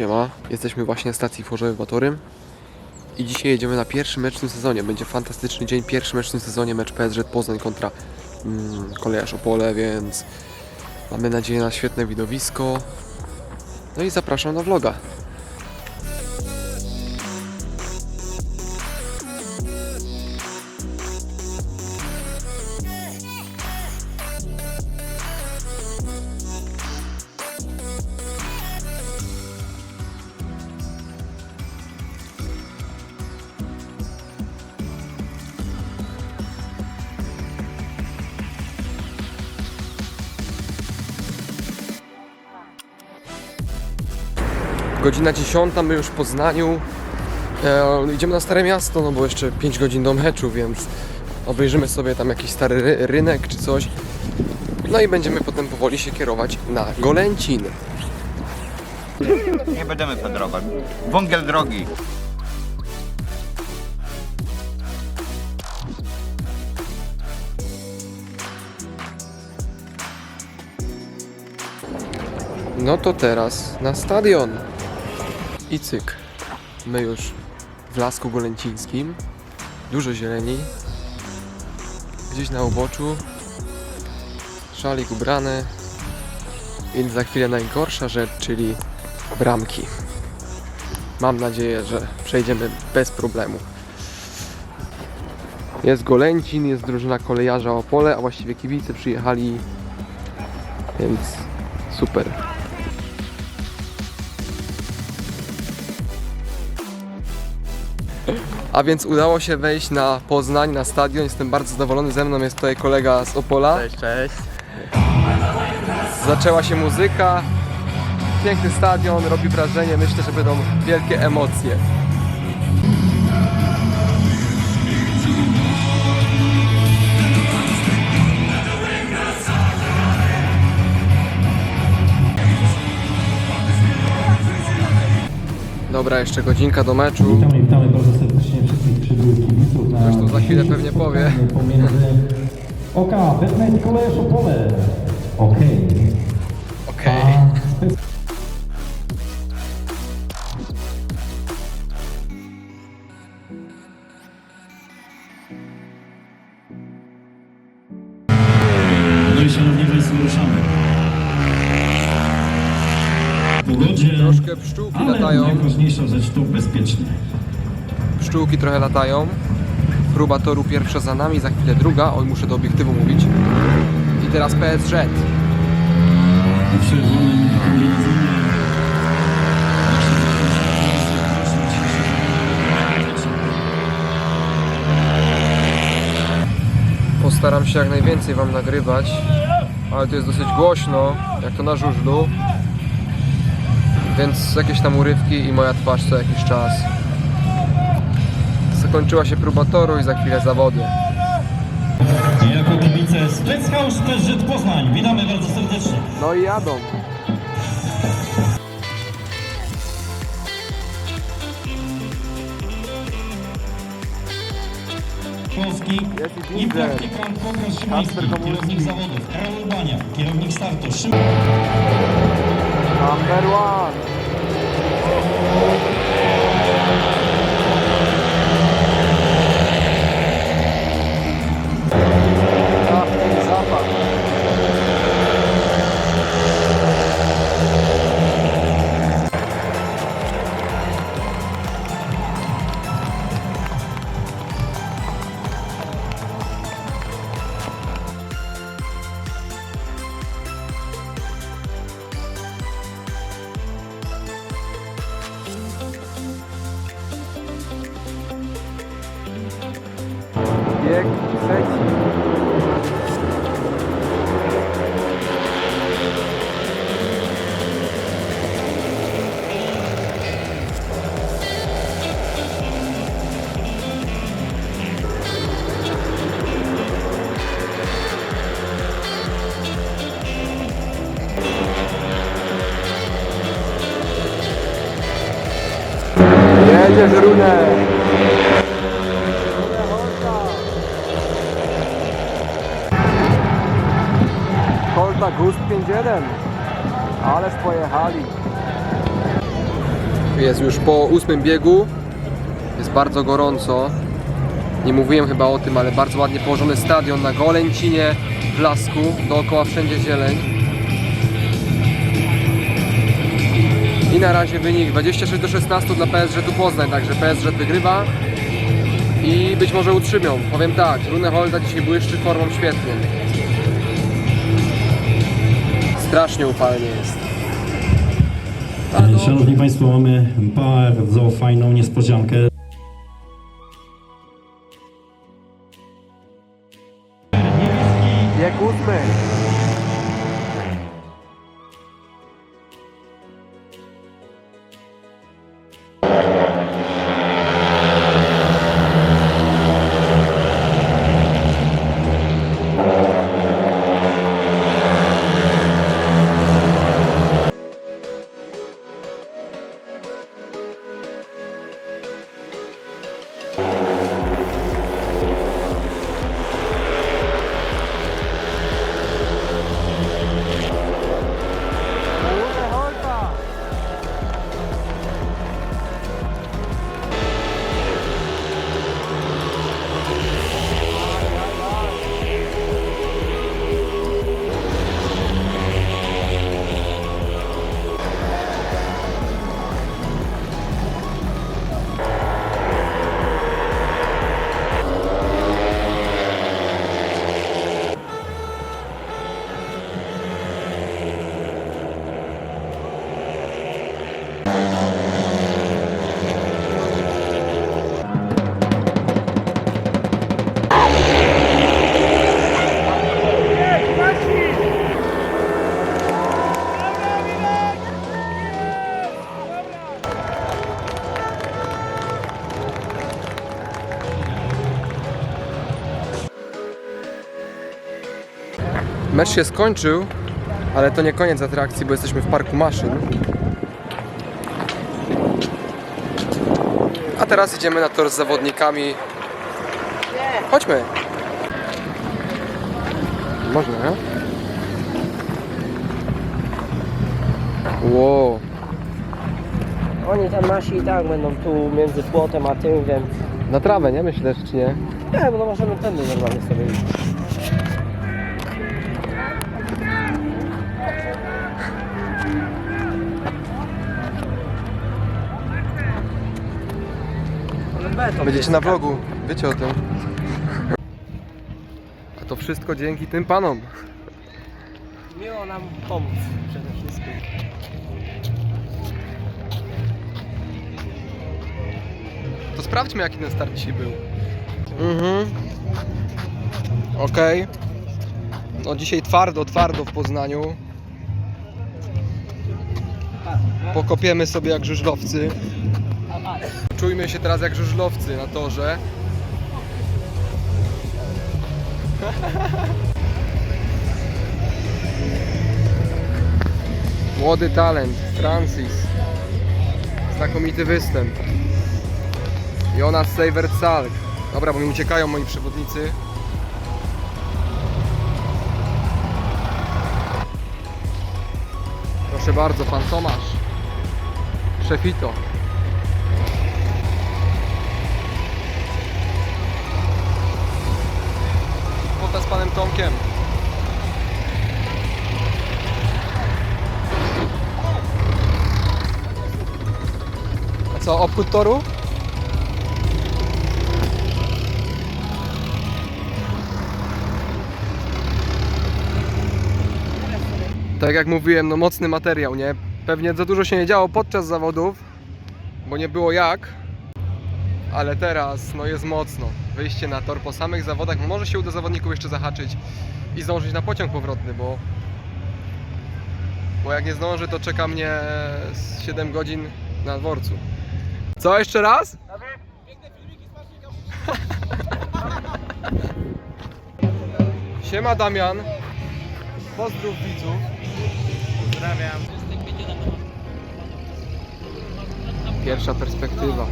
Siema, jesteśmy właśnie na stacji Chorzowy Batorym i dzisiaj jedziemy na pierwszy mecz w tym sezonie. Będzie fantastyczny dzień, pierwszy mecz w tym sezonie, mecz PSG Poznań kontra mm, Kolejarz Opole, więc mamy nadzieję na świetne widowisko. No i zapraszam na vloga. Godzina 10, my już w Poznaniu. E, idziemy na Stare Miasto, no bo jeszcze 5 godzin do meczu, więc obejrzymy sobie tam jakiś stary ry rynek czy coś. No i będziemy potem powoli się kierować na Golęcin. Nie będziemy pedrować. Wągiel drogi. No to teraz na stadion. I cyk. My już w Lasku Golęcińskim. Dużo zieleni. Gdzieś na uboczu. Szalik ubrany. I za chwilę najgorsza rzecz, czyli bramki. Mam nadzieję, że przejdziemy bez problemu. Jest Golęcin, jest drużyna kolejarza Opole, a właściwie kibice przyjechali, więc super. A więc udało się wejść na Poznań, na stadion. Jestem bardzo zadowolony. Ze mną jest tutaj kolega z Opola. Cześć, cześć. Zaczęła się muzyka. Piękny stadion, robi wrażenie. Myślę, że będą wielkie emocje. Dobra, jeszcze godzinka do meczu. Witamy, witamy bardzo serdecznie wszystkich przybyłych kibiców na Zresztą za chwilę pewnie powie. Pomiędzy OK, Betnet i Kolejarz Opole. Okej. Okej. A latają. najważniejsza rzecz to bezpiecznie. Pszczółki trochę latają. Próba toru pierwsza za nami, za chwilę druga. Oj, muszę do obiektywu mówić. I teraz kombinazonie. Postaram się jak najwięcej Wam nagrywać, ale to jest dosyć głośno, jak to na żużlu. Więc jakieś tam urywki i moja twarz co jakiś czas. Zakończyła się próba toru i za chwilę zawody. Jako kibice Specchaus PZ Poznań. Witamy bardzo serdecznie. No i jadą. Polski i praktykant Kokros Szymański, kierownik zawodów Karol Bania, kierownik startu Szymon. Number one. Oh. Runek! Kolta Gust 5.1 Ależ pojechali Jest już po ósmym biegu. Jest bardzo gorąco. Nie mówiłem chyba o tym, ale bardzo ładnie położony stadion na Golęcinie, w Lasku. Dookoła wszędzie zieleń. I na razie wynik 26 do 16 dla PSG tu Poznań, także PSG wygrywa i być może utrzymią. Powiem tak, Rune Holda dzisiaj błyszczy formą świetnie. Strasznie upalnie jest. No, Szanowni Państwo, mamy bardzo fajną niespodziankę. bieg ósmy. Mecz się skończył, ale to nie koniec atrakcji, bo jesteśmy w parku maszyn. A teraz idziemy na tor z zawodnikami. Chodźmy. Można, nie? Wow. Oni tam nasi i tak będą tu między płotem a tym, więc Na trawę, nie? Myślisz, czy nie? nie, bo no możemy tędy normalnie sobie iść. Beton Będziecie na vlogu, wiecie o tym. A to wszystko dzięki tym panom. Miło nam pomóc przede wszystkim. To sprawdźmy jaki ten start dzisiaj był. Mhm. Okej. No dzisiaj twardo, twardo w Poznaniu. Pokopiemy sobie jak żużlowcy. Czujmy się teraz jak żużlowcy na torze. Młody talent, Francis. Znakomity występ. Jonas Seiwert-Salk. Dobra, bo mi uciekają moi przewodnicy. Proszę bardzo, pan Tomasz. Szefito. Panem Tomkiem. A co, obchód toru? Tak jak mówiłem, no mocny materiał, nie? Pewnie za dużo się nie działo podczas zawodów, bo nie było jak, ale teraz no jest mocno. Wyjście na tor po samych zawodach, może się uda zawodników jeszcze zahaczyć i zdążyć na pociąg powrotny, bo bo jak nie zdążę, to czeka mnie z 7 godzin na dworcu. Co jeszcze raz? Siema Damian. Pozdrów widzów. Pozdrawiam. Pierwsza perspektywa.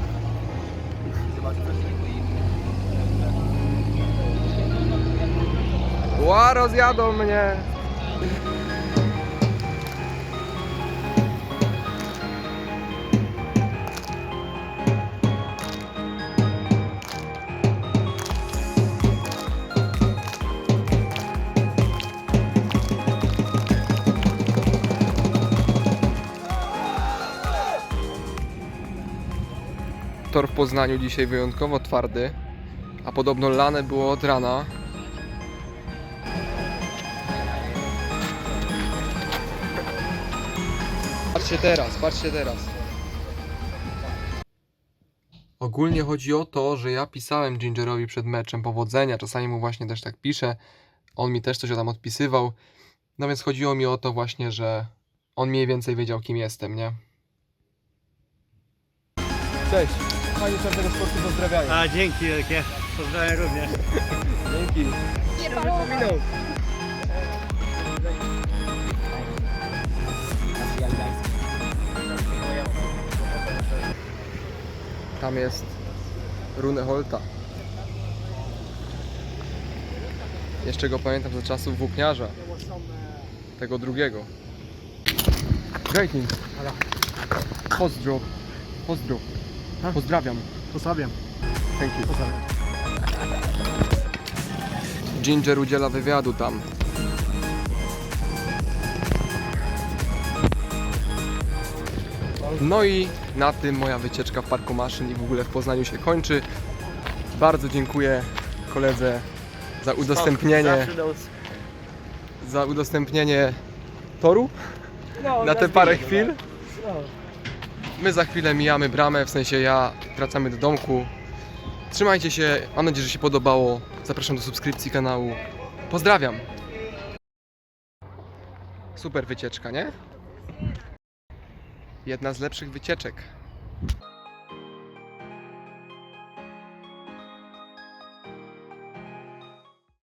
A, rozjadą mnie. Tor w Poznaniu dzisiaj wyjątkowo twardy, a podobno lane było od rana, Patrzcie teraz, patrzcie teraz. Ogólnie chodzi o to, że ja pisałem Gingerowi przed meczem powodzenia, czasami mu właśnie też tak piszę. On mi też coś tam odpisywał. No więc chodziło mi o to właśnie, że on mniej więcej wiedział kim jestem, nie? Cześć. Fajnie pewnego sportu pozdrawiają. A dzięki wielkie. Pozdrawiam również. Dzięki. Nie. Tam jest Rune Holta. Jeszcze go pamiętam za czasów włókniarza. Tego drugiego. Greeting. Pozdro. Pozdro. Pozdrawiam. Pozdrawiam. Thank you. Ginger udziela wywiadu tam. No i na tym moja wycieczka w parku maszyn i w ogóle w Poznaniu się kończy. Bardzo dziękuję koledze za udostępnienie, za udostępnienie toru No, na te parę chwil. No. My za chwilę mijamy bramę, w sensie ja wracamy do domku. Trzymajcie się, mam nadzieję, że się podobało. Zapraszam do subskrypcji kanału. Pozdrawiam. Super wycieczka, nie? Jedna z lepszych wycieczek.